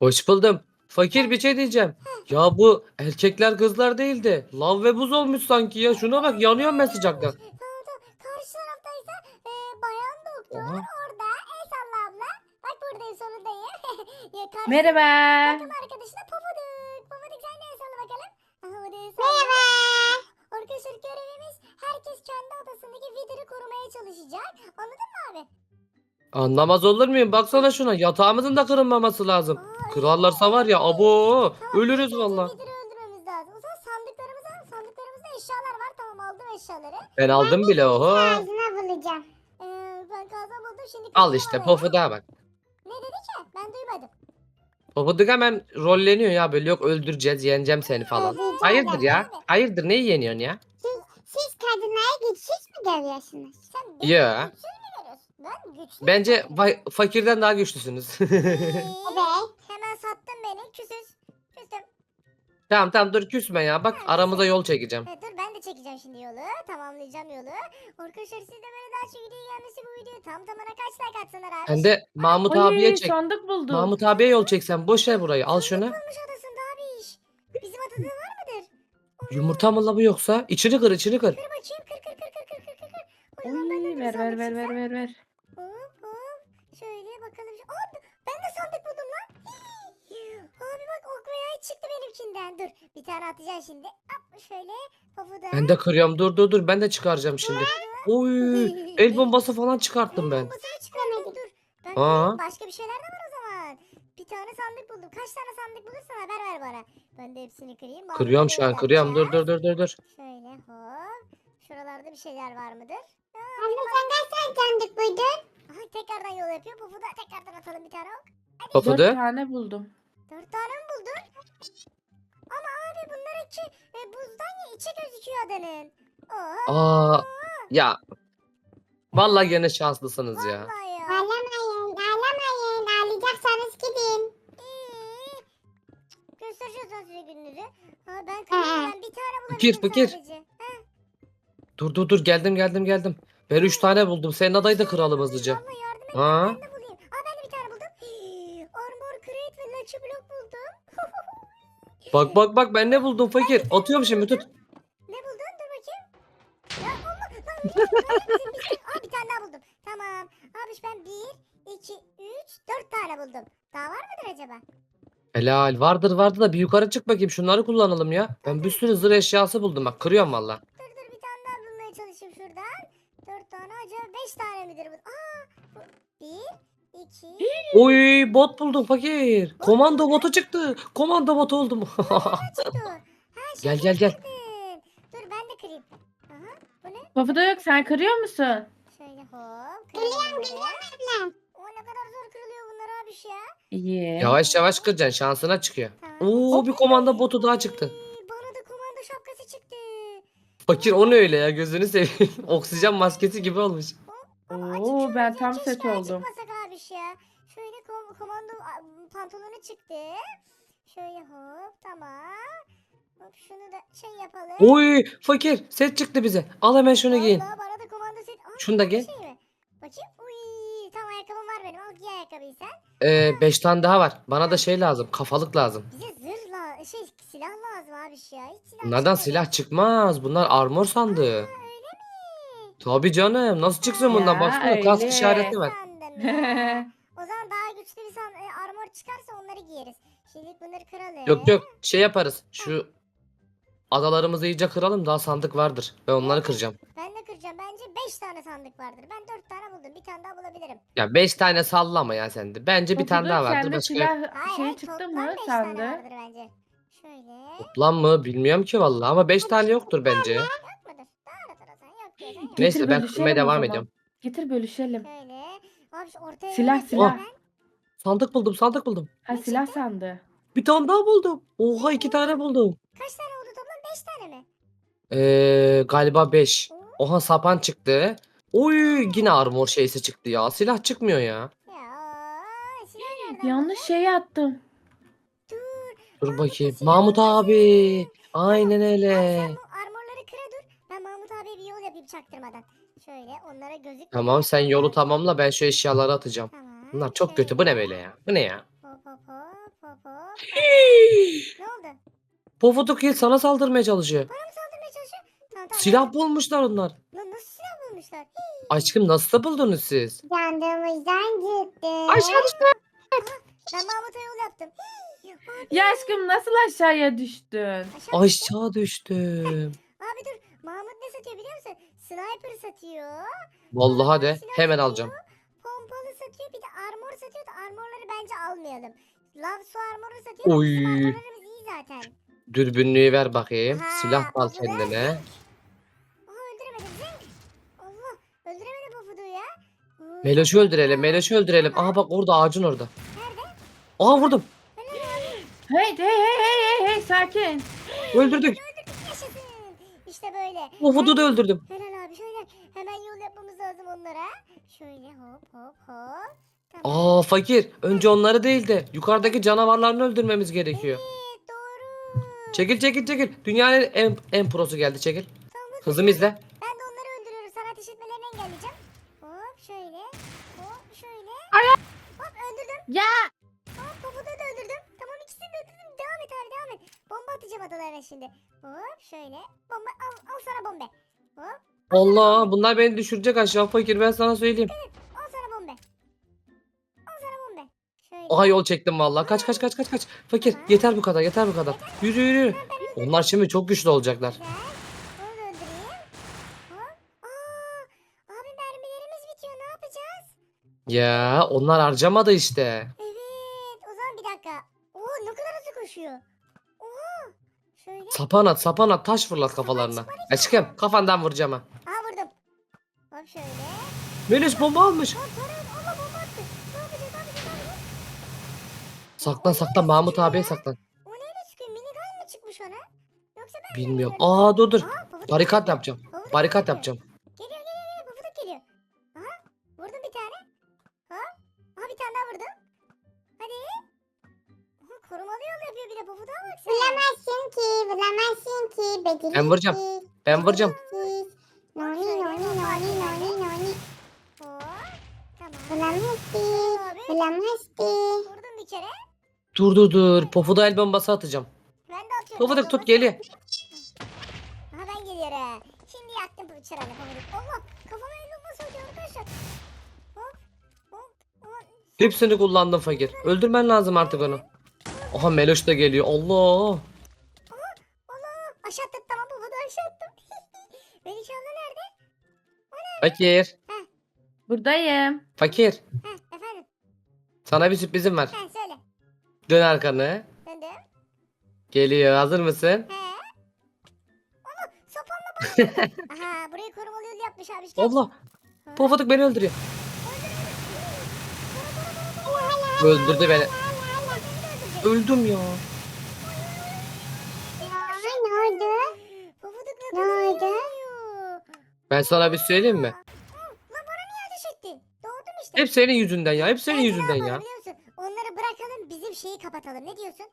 Hoş buldum. Fakir bir şey diyeceğim. Ya bu erkekler kızlar değil de lav ve buz olmuş sanki ya. Şuna bak yanıyorum ben sıcaktan. Karşı taraftaysa e, bayan doktor Oha. orada. El salla abla. Bak buradayım sonundayım. ya karşı Merhaba. takım arkadaşı da Pofuduk. Pofuduk sen de el salla bakalım. Aha o da el salla. Merhaba. Arkadaşlar görevimiz herkes kendi odasındaki vidiri korumaya çalışacak. Anladın mı abi? Anlamaz olur muyum? Baksana şuna. Yatağımızın da kırılmaması lazım. Kırarlarsa var ya abo ölürüz valla. önce Vidiri öldürmemiz lazım. O zaman sandıklarımıza, sandıklarımızda eşyalar var. Tamam aldım eşyaları. Ben aldım bile oho. Ağzına bulacağım. Ee, ben kazan buldum şimdi. Al işte alayım. pofuda bak. Ne dedi ki? Ben duymadım. Pofuduk hemen rolleniyor ya böyle yok öldüreceğiz yeneceğim seni falan. Öldüreceğim Hayırdır ya? mi? Hayırdır neyi yeniyorsun ya? Siz kadınlara güçsüz mü görüyorsunuz? Sen beni Ya. güçsüz mü görüyorsun? Ben güçlü. Bence fa- fakirden daha güçlüsünüz. Ee, evet. Hemen sattın beni. Küsüz. Küstüm. tamam tamam dur küsme ya. Bak aramıza yol çekeceğim. Ha, dur ben de çekeceğim şimdi yolu. Tamamlayacağım yolu. Arkadaşlar siz de böyle daha şu videoya gelmesi bu video tam tamına kaç like atsalar abi? Sen de Mahmut Oy, abiye çek. sandık buldum. Mahmut abiye yol çeksen. Boş ver burayı. Al şunu. Olmuş adasında abi. Bizim adada var mıdır? Yumurta mı la bu yoksa? İçini kır içini kır. Kır bakayım. Kır kır kır kır kır kır kır. Ver ver ver ver ver ver. Hop hop. Şöyle bakalım. Aa, ben de sandık buldum lan. Abi bak ok ve yay çıktı benimkinden. Dur bir tane atacağım şimdi. Hop şöyle. Pafuda. Ben de kırıyorum. Dur dur dur. Ben de çıkaracağım şimdi. Oy, el bombası falan çıkarttım ben. Bombasını çıkarmadım dur. Ben Aa. başka bir şeyler de var o zaman. Bir tane sandık buldum. Kaç tane sandık bulursan haber ver bana. Ben de hepsini kırayım. Kırıyorum şu an kırıyorum. Dur dur dur dur dur. Şöyle hop. Şuralarda bir şeyler var mıdır? Anne sen kaç tane sandık buydun? Aha tekrardan yol yapıyor. Pafuda tekrardan atalım bir tane ok. Dört Pafudu. tane buldum. Dört tane mi buldun? Ama abi bunlar iki e, buzdan ya içi gözüküyor adanın. Oha. Aa, ya. Vallahi gene şanslısınız ya. Vallahi ya. Ağlamayın, ağlamayın. Ağlayacaksanız gidin. İyi. Göstereceğiz size gününüzü. Ha, ben kırmızı ben bir tane bulabildim fakir. sadece. Dur dur dur geldim geldim geldim. Ben üç tane buldum. Senin adayı da kıralım hızlıca. Allah yardım et. Ha? Ben de bulayım. Aa ben de bir tane buldum. Hii, Armor crate ve lucky block buldum. Bak bak bak ben ne buldum fakir. Atıyorum şimdi tut. Ne buldun? Dur bakayım. Ya Allah. Lan bir tane- Aa bir daha buldum. Tamam. Abi ben bir, iki, üç, dört tane buldum. Daha var mıdır acaba? Helal vardır vardır da bir yukarı çık bakayım şunları kullanalım ya. Ben bir sürü zırh eşyası buldum bak kırıyorum valla. 15 tane midir bu? Aa, bu bir, iki. Oy bot buldum fakir. Komando botu çıktı. Komando botu oldum. Ha, şey Gel, gel, gel. Dur ben de kırayım. Aha, bu ne? Kafada yok sen kırıyor musun? Şöyle hop. Kırıyorum, kırıyorum abla. O ne kadar zor kırılıyor bunlar abi ya. İyi. yavaş yavaş kıracaksın şansına çıkıyor. Tamam. Oo bir komando botu daha çıktı. Ee, bana da komando şapkası çıktı. Fakir o ne öyle ya gözünü seveyim. Oksijen maskesi gibi olmuş. Ama Oo, açık ben tam keşke set oldum. Abiş ya. Şöyle kom- komando a, pantolonu çıktı. Şöyle hop tamam. Hop şunu da şey yapalım. Oy fakir set çıktı bize. Al hemen şunu giyin. Vallahi bana da komando set. Aa, Şunu da komando giy. Şey mi? Bakayım. Uy, tamam ayakkabım var benim. Al giy ayakkabıyı sen. Ee, beş tane daha var. Bana da şey lazım. Kafalık lazım. Bize zırh la şey silah lazım abiş ya. Hiç silah Bunlardan çıkmadı. silah çıkmaz. Bunlar armor sandığı. Tabii canım. Nasıl çıksın bundan? Ya, Baksana kask öyle. işareti var. O zaman daha güçlü bir san- e, armor çıkarsa onları giyeriz. Şimdilik bunları kıralım. Yok yok şey yaparız. Şu adalarımızı iyice kıralım. Daha sandık vardır. Ben onları kıracağım. Ben de kıracağım. Bence 5 tane sandık vardır. Ben 4 tane buldum. Bir tane daha bulabilirim. Ya beş tane sallama ya sen de. Bence bir tane daha vardır. sende Başka silah Hayır, şey hayır, çıktı toplam mı beş tane sandı? vardır bence. Şöyle. Lan mı? Bilmiyorum ki vallahi ama 5 tane yoktur bence. Neyse ben bölüşelim kırmaya o devam zaman. ediyorum. Getir bölüşelim. Şöyle. Abi şu ortaya Silah, silah. ben- Sandık buldum sandık buldum. Ha silah sandı. Bir tane daha buldum. Oha iki tane buldum. Kaç tane oldu toplam? 5 tane mi? Ee, galiba 5. Oha sapan çıktı. Oy yine armor şeysi çıktı ya. Silah çıkmıyor ya. Ya silah nereden? Yanlış şey attım. Dur. Dur bakayım. Mahmut abi. Aynen öyle. sen bu armorları kıra dur. Ben Mahmut abiye bir yol yapayım çaktırmadan. Şöyle onlara gözük. Tamam sen yolu tamamla ben şu eşyaları atacağım. Tamam. Bunlar çok kötü. Bu ne böyle ya? Bu ne ya? Hop hop hop hop Ne oldu? Pofuduk Hill sana saldırmaya çalışıyor. Bana mı saldırmaya çalışıyor? Tamam tamam. Silah bulmuşlar onlar. Lan nasıl silah bulmuşlar? Aşkım nasıl da buldunuz siz? Yandığımızdan çıktı. Aşağı düştü. Ben Mahmut'a yol yaptım. Abi, Ya aşkım nasıl aşağıya düştün? aşağı- Aşağı düştüm. Abi dur. Mahmut ne satıyor biliyor musun? Sniper satıyor. Vallahi de silah hemen satıyor, alacağım. Pompalı satıyor. Bir de armor satıyor da armorları bence almayalım. Lav su armoru satıyor. Oy. Bizim armorlarımız iyi zaten. Dürbünlüğü ver bakayım. Ha, Silah al kendine. Aha öldüremedim. Zing. Allah. Öldüremedim Pofuduğu ya. Oo, Meloş'u öldürelim. Meloş'u öldürelim. Aha bak orada ağacın orada. Nerede? Aha vurdum. Hey hey hey hey hey hey sakin. Öldürdük. İşte böyle. Pofuduk'u da öldürdüm. Helal abi şöyle hemen yol yapmamız lazım onlara. Şöyle hop hop hop. Tamam. Aa fakir. Önce onları değil de yukarıdaki canavarlarını öldürmemiz gerekiyor. Evet doğru. Çekil çekil çekil. Dünyanın en, en prosu geldi çekil. Tamam, dur. Hızımı izle. Ben de onları öldürüyorum. Sana ateş etmelerini engelleyeceğim. Hop şöyle. Hop şöyle. Hop öldürdüm. Ya Hop Pofuduğu da öldürdüm. Tamam ikisini de öldürdüm. Devam et abi devam et. Atacağım adalara şimdi. Hop şöyle. Bomba al, al sana bombe. Hop Allah bunlar beni düşürecek aşağı fakir ben sana söyleyeyim. al sana bombe. Al sana bombe. Şöyle. Aha yol çektim vallahi. Kaç kaç kaç kaç kaç. Fakir yeter bu kadar yeter bu kadar. Yürü yürü. Onlar şimdi çok güçlü olacaklar. Güzel. Onu da öldüreyim. Hop. Aa, abi mermilerimiz bitiyor. Ne yapacağız? Ya onlar harcamadı işte. Şöyle. Sapan at sapan at taş fırlat kafalarına. Aşkım kafandan vuracağım ha. Aa vurdum. Hop şöyle. Melis bomba almış. Hop para Allah bomba attı. Ne yapacağız? Ne yapacağız? Ne yapacağız? Saklan saklan Mahmut abiye saklan. O neyle çıkıyor? Minigun mı çıkmış ona? Yoksa ben mi Bilmiyorum. Aa dur dur. Aa, Barikat yapacağım. Barikat yapacağım. Ben vuracağım. Ben vuracağım. Tamam. Bulamazsın. Abi. Bulamazsın. Vurdum bir kere. Dur dur dur. Pofuda el bombası atacağım. Ben de atıyorum. Pofuduk tut geliyor. Aha ben geliyorum. Şimdi yaktım bu çırağını pofuduk. Allah kafama el bombası atıyor arkadaşlar. Hop. Hop. Hop. Hepsini kullandım fakir. Öldürmen lazım artık onu. Aha Meloş da geliyor. Allah. Allah. Aşağı Fakir. buradayım. Fakir. Heh efendim. Sana bir sürprizim var. Heh söyle. Dön arkanı. Döndüm. Geliyor. Hazır mısın? He. Ama sapanla bastırdım. Aha burayı korumalı yol yapmış abi. işte. Allah. Pofuduk beni öldürüyor. Öldürdü beni. Öldüm ya. Ne oldu? Pofuduk Ne oldu? Ben sana bir söyleyeyim mi? Lan bana niye ateş ettin? Doğdum işte. Hep senin yüzünden ya. Hep senin ne yüzünden yapalım ya. biliyor musun? Onları bırakalım bizim şeyi kapatalım. Ne diyorsun?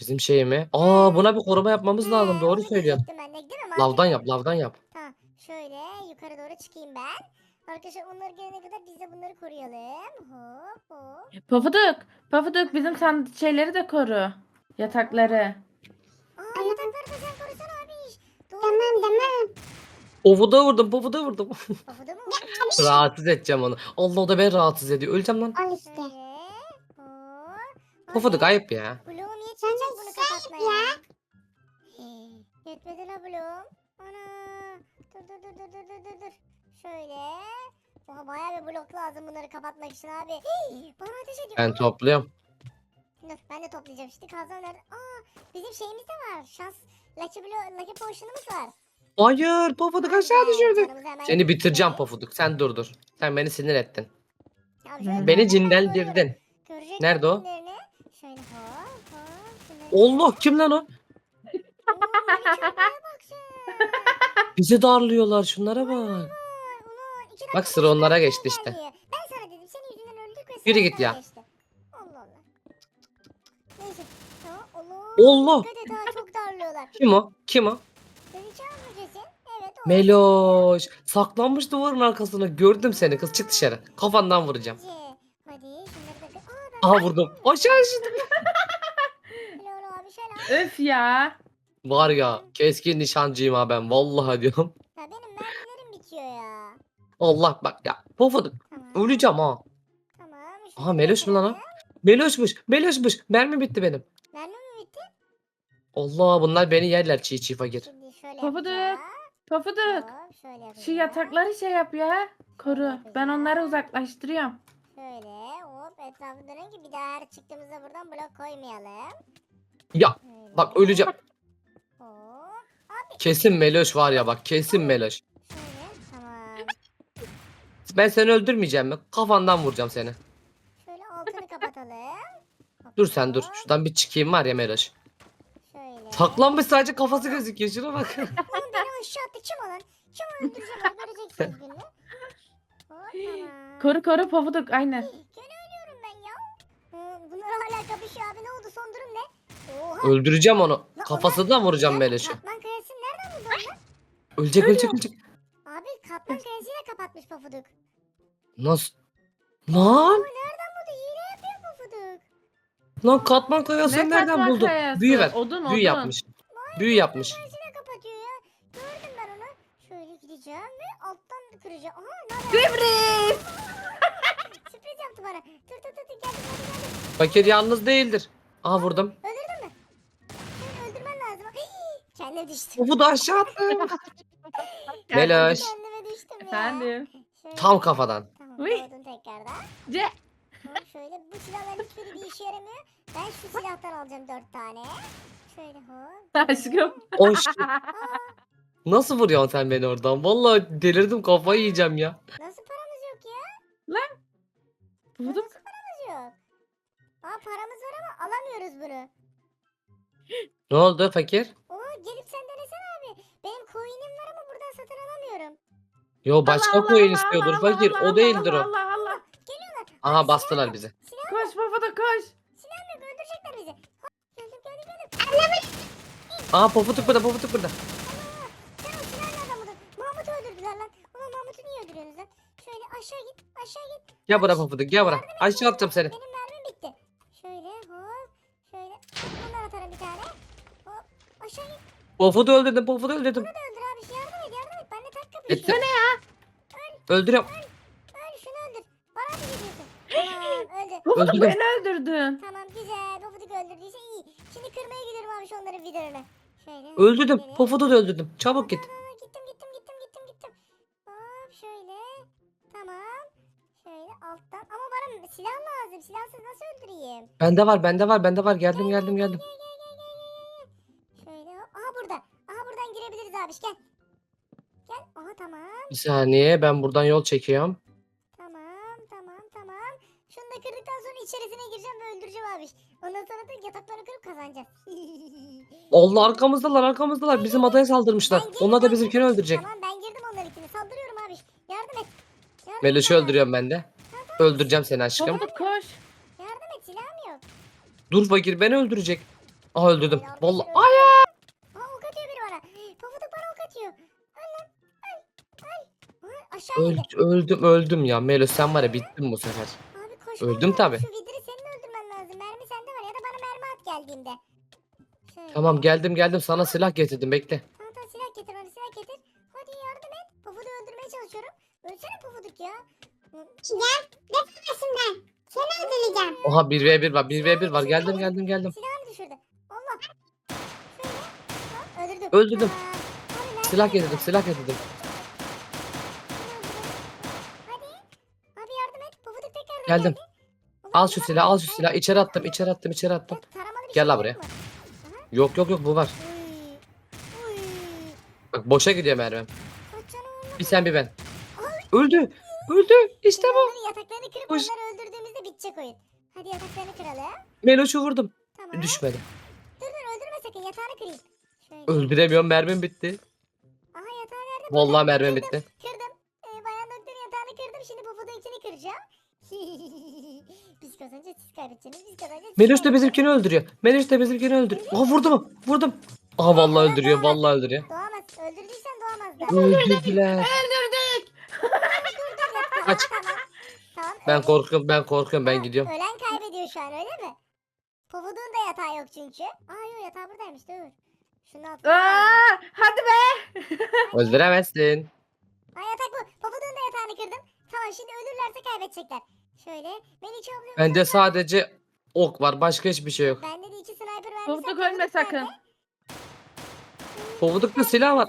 Bizim şey mi? Aa buna bir koruma yapmamız lazım. Doğru söylüyorsun. Ben de, değil mi? Lavdan yap, lavdan yap. Tamam. Şöyle yukarı doğru çıkayım ben. Arkadaşlar onlar gelene kadar biz de bunları koruyalım. Hop hop. Pofuduk. Pofuduk bizim san şeyleri de koru. Yatakları. Aa yatakları da sen korusana abi. Doğru Tamam tamam. Pofuda vurdum, pofuda vurdum. Mı? rahatsız edeceğim onu. Allah o da beni rahatsız ediyor. Öleceğim lan. Al işte. Pofuduk ayıp ya. Bloğum yetmeyecek bunu kapatmaya. Yetmedi la bloğum. Ana. Dur dur dur dur dur dur dur dur. Şöyle. Oha bayağı bir blok lazım bunları kapatmak için abi. Hii, Bana ateş ediyor. Ben topluyorum. Dur ben de toplayacağım şimdi kazan nerede? Aa bizim şeyimiz de var. Şans Lucky Blue, Lucky Potion'umuz var. Hayır, pofuduk aşağı düşürdü. Seni bitireceğim pofuduk. Sen dur dur. Sen beni sinir ettin. Şöyle Beni cinlendirdin. Nerede o? Allah kim lan o? Bizi darlıyorlar şunlara bak. Bak sıra onlara geçti işte. geldi. Ben sana dedim senin yüzünden öldük ve Yürü git ya. geçti. Allah Allah. Neyse. Tamam Allah. Allah. Dikkat et ha çok darlıyorlar. Kim o? Kim o? Meloş. Saklanmış duvarın arkasına. Gördüm seni kız. Çık dışarı. Kafandan vuracağım. Hadi. Hadi şunları da... Aa ben Aha vurdum. Aşağı düştüm. şöyle al. Öf ya. Var ya keskin nişancıyım ha ben vallahi diyorum. Ya benim mermilerim bitiyor ya. Allah bak ya pofuduk Tamam. öleceğim ha. Tamam. Aha, Meloş mu lan o? Meloşmuş Meloşmuş mermi bitti benim. Mermi mi bitti? Allah bunlar beni yerler çiğ çiğ fakir. Şimdi şöyle Pofuduk. yapacağız. Pofuduk. Hop, şöyle. Şu yatakları şey yap ya. Koru. Ben onları uzaklaştırıyorum. Şöyle hop etrafı dönün ki bir daha her çıktığımızda buradan blok koymayalım. Ya Şöyle. bak öleceğim. Hop. Kesin Meloş var ya bak kesin Meloş. Şöyle tamam. Ben seni öldürmeyeceğim mi? Kafandan vuracağım seni. Şöyle altını kapatalım. Dur sen dur. hop. Şuradan bir çıkayım var ya Meloş. Şöyle. Saklanmış sadece kafası gözüküyor. Şuna bak. Beni aşağı attı kim olan? Kim öldüreceğim onu göreceksiniz gününü. Hop tamam. Koru koru Pofuduk aynen. Gene ölüyorum ben ya. Bunlar hala kapışıyor abi ne oldu son durum ne? Oha. Öldüreceğim onu. Lan Kafasından vuracağım Sen Meloş'u. Katman kayasını nereden buldun lan? Ölecek ölecek ölecek. Abi katman kayasıyla kapatmış pofuduk. Nasıl? Lan nereden buldu? Hile yapıyor pofuduk. lan katman kayasını Ne nereden katman buldun? kayası? Büyü ver. Odun, Büyü odun. yapmış. Büyü yapmış. Kayasıyla kapatıyor ya. Gördüm ben onu. Gideceğim ve alttan kıracağım. Aha ne haber? Sürpriz. Sürpriz yaptı bana. Dur dur dur geldim geldim geldim. Fakir yalnız değildir. Aha vurdum. Öldürdün mü? Seni öldürmen lazım. Hii, Kendime düştüm. Topu da aşağı attı. Meloş. Kendime düştüm ya. Efendim. Şöyle- Tam kafadan. Tamam Uy. tekrardan. Ce. Hop, şöyle bu silahların hiçbiri bir işe yaramıyor. Ben şu silahtan alacağım dört tane. Şöyle hop. Aşkım. O şey- Nasıl vuruyorsun sen beni oradan? Vallahi delirdim kafayı yiyeceğim ya. Nasıl paramız yok ya? Pofuduk. Nasıl paramız yok? Aa paramız var ama alamıyoruz bunu. Ne oldu fakir? Oo gelip sen denesene abi. Benim coin'im var ama buradan satın alamıyorum. Yo başka Allah, koyun Allah, istiyordur Allah, fakir. Allah, O değildir Allah, o. Allah Allah. Geliyorlar. Aha Abi, bastılar silah- bizi. Silah Koş Pofuduk koş. silah yok öldürecekler bizi. Hop, geldim geldim geldim. Aha pofuduk burada pofuduk burada. Sen o silahlı adamı Mahmut'u öldürdüler lan. Ulan Mahmut'u niye öldürüyorsunuz lan? Şöyle aşağı git aşağı git. Gel buraya pofuduk gel buraya. Aşağı atacağım seni. Benim mermim bitti. Şöyle hop. Şöyle. Bundan atarım bir tane. Hop. Aşağı git. Pofudu öldürdüm pofudu öldürdüm. Bunu da öldür abi. Yardım et yardım et. Benimle tak kapış. Ettim. Öldürüyorum. Öl şunu öldür. Bana mı gidiyorsun? Tamam öldü. Pofuduk Öldürdüm. beni öldürdün. Tamam güzel. Pofuduk öldürdüyse iyi. Şimdi kırmaya gidiyorum abi şu onların vidalarını. Şöyle. Öldürdüm. Pofudu da öldürdüm. Çabuk git. Aa, alttan. Ama bana silah lazım. Silahsız nasıl öldüreyim? Bende var bende var bende var. Geldim geldim geldim. Gel gel gel gel gel. gel. Şöyle hop. Aha burada. Aha buradan girebiliriz abi. Gel. Gel. Aha tamam. Bir saniye ben buradan yol çekiyorum. Tamam tamam tamam. Şunu da kırdıktan sonra içerisine gireceğim ve öldüreceğim abi. Ondan sonra da yataklarını kırıp kazanacağız. Allah arkamızdalar arkamızdalar. Bizim adaya saldırmışlar. Ben girdim, Onlar da bizimkini girdim. öldürecek. Tamam ben girdim onlarınkini. Saldırıyorum abi. Yardım et. Yardım Meloş'u et bana. öldürüyorum ben de. Öldüreceğim seni aşkım. Pofuduk koş. Yardım et silahım yok. Dur fakir beni öldürecek. Aha öldürdüm. Ay, Vallahi. arkadaşlar Ay öldü. Aa ok atıyor biri bana. Pofuduk bana ok atıyor. Öl lan. Öl. Öl. Aşağı indi. Öldüm öldüm ya. Meloş sen var ya bittin bu sefer. Abi koş. Öldüm koş. tabi. Şu vidiri senin öldürmen lazım. Mermi sende var ya da bana mermi at geldiğinde. Şöyle. Tamam geldim geldim sana silah getirdim bekle. Tamam tamam silah getir bana silah getir. Hadi yardım et. Pofuduk'u öldürmeye çalışıyorum. Ölsene Pofuduk ya. Gel. Defol başımdan. Seni öldüreceğim. Oha 1v1 var 1v1 var geldim geldim geldim. Silahını düşürdü. Allah. Şöyle. Öldürdüm. Öldürdüm. Abi nerede Silah getirdim silah getirdim. Hadi. Abi yardım et. Pofuduk tekrardan Geldim. Ulan Al şu silah silahı al şu silahı. İçeri attım içeri attım içeri attım. Gel şey la yok buraya. Yok yok yok bu var. Bak boşa gidiyor mermim. Bir sen bir ben. Öldü. Öldü. İşte bu. onların yataklarını kırıp Koş. onları öldürdüğümüzde bitecek oyun. Hadi yataklarını kıralım. Meloş'u vurdum. Tamam. Düşmedi. Dur dur öldürme sakın yatağını kırayım. Şöyle. Öldüremiyorum mermim bitti. Aha yatağı nerede? Vallahi Burada. mermim Kırdım, bitti. Kırdım. Ee, bayan doktorun yatağını kırdım. Şimdi pofudun içini kıracağım. biz kazanacağız siz kaybedeceksiniz. Biz kazanacağız. siz Meloş da kaybedeceksiniz. bizimkini öldürüyor. Meloş da bizimkini öldürüyor. Aha vurdum. Vurdum. Aha vallahi öldürüyor. Vallahi öldürüyor. Doğamaz. Öldürdüysen doğamaz da. Öldürdüler. Kaç. Tamam. Tamam. Ben korkuyorum ben korkuyorum ben gidiyorum. Ölen kaybediyor şu an öyle mi? Pofudun da yatağı yok çünkü. Aa yok yatağı buradaymış dur. Şunun altında. Aa, hadi be. Öldüremezsin. Ay yatak bu. Papaduğun da yatağını kırdım. Tamam şimdi ölürlerse kaybedecekler. Şöyle. Melike ablamın Bende yatağı- sadece ok var. Başka hiçbir şey yok. Bende de iki sniper var. Pofuduk ölme sakın. Pofudukta silah var.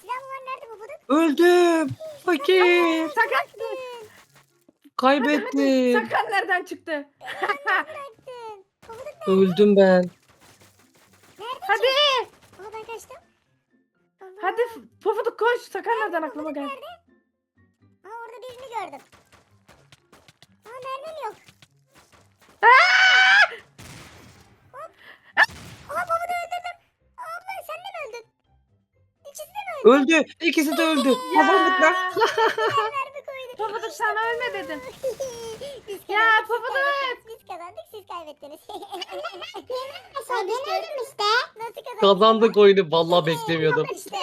Silah mı var? Nerede Pofuduk? Öldüm. Fakir. Sakat. Kaybettim. Sakat nereden çıktı? Bıraktın. Öldüm ben. Nerede Hadi. ki? Aa ben kaçtım. Allah. Hadi Pofuduk koş. Sakat nereden aklıma geldi? nerede? Aa orada birini gördüm. Aa mermim yok. Hop. Aa Pofuduk'u öldürdüm. Abla sen de mi öldün? İkisi de mi öldü? Öldü. İkisi de öldü. Pofuduk lan. Pofuduk sana ölme dedim. Biz Ya, kazandık, siz Pofuduk. kaybettiniz. Biz kazandık siz kaybettiniz. Mesela ben öldüm işte. Nasıl kazandık? Kazandık oyunu. Vallahi beklemiyordum. İşte,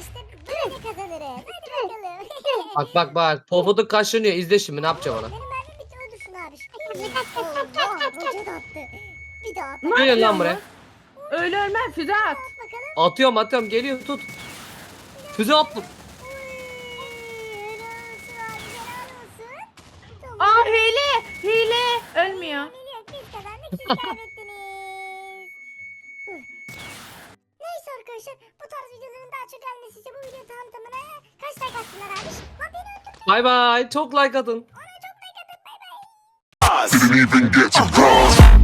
işte böyle kazanırız. Hadi bakalım. Bak bak bak. Pofuduk kaşınıyor. İzle şimdi ne yapacağım ona. Benim mermim bitti öldürsün abi. Kaç kaç kaç kaç kaç kaç. Hoca da attı. Bir daha at. Ne Gelin lan bu? buraya. Öyle ölmem füze at. At bakalım. Atıyorum atıyorum. Geliyor tut. Füze attım. Uy, Helal olsun abi helal olsun. Tamam. Aa hile. Hile. Ölmüyor. Melih, Biz kazandık siz kaybettiniz. Neyse arkadaşlar bu tarz videoların daha çok gelmesi için bu video tam tamına kaç like atsınlar abi? Lan beni öldürdün. Bay bay. Çok like atın. Ona çok like atın bay bay.